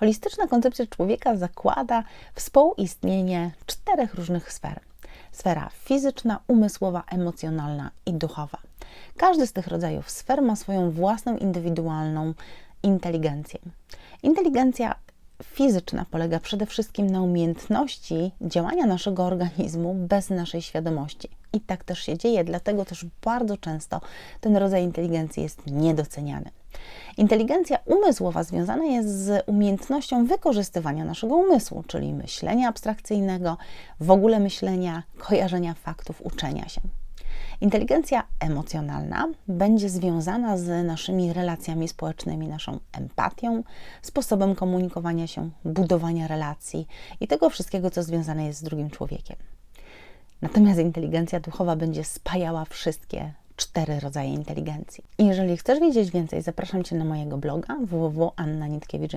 Holistyczna koncepcja człowieka zakłada współistnienie czterech różnych sfer: sfera fizyczna, umysłowa, emocjonalna i duchowa. Każdy z tych rodzajów sfer ma swoją własną indywidualną inteligencję. Inteligencja fizyczna polega przede wszystkim na umiejętności działania naszego organizmu bez naszej świadomości. I tak też się dzieje, dlatego też bardzo często ten rodzaj inteligencji jest niedoceniany. Inteligencja umysłowa związana jest z umiejętnością wykorzystywania naszego umysłu, czyli myślenia abstrakcyjnego, w ogóle myślenia, kojarzenia faktów, uczenia się. Inteligencja emocjonalna będzie związana z naszymi relacjami społecznymi, naszą empatią, sposobem komunikowania się, budowania relacji i tego wszystkiego, co związane jest z drugim człowiekiem. Natomiast inteligencja duchowa będzie spajała wszystkie cztery rodzaje inteligencji. Jeżeli chcesz wiedzieć więcej, zapraszam Cię na mojego bloga www.annanitkiewicz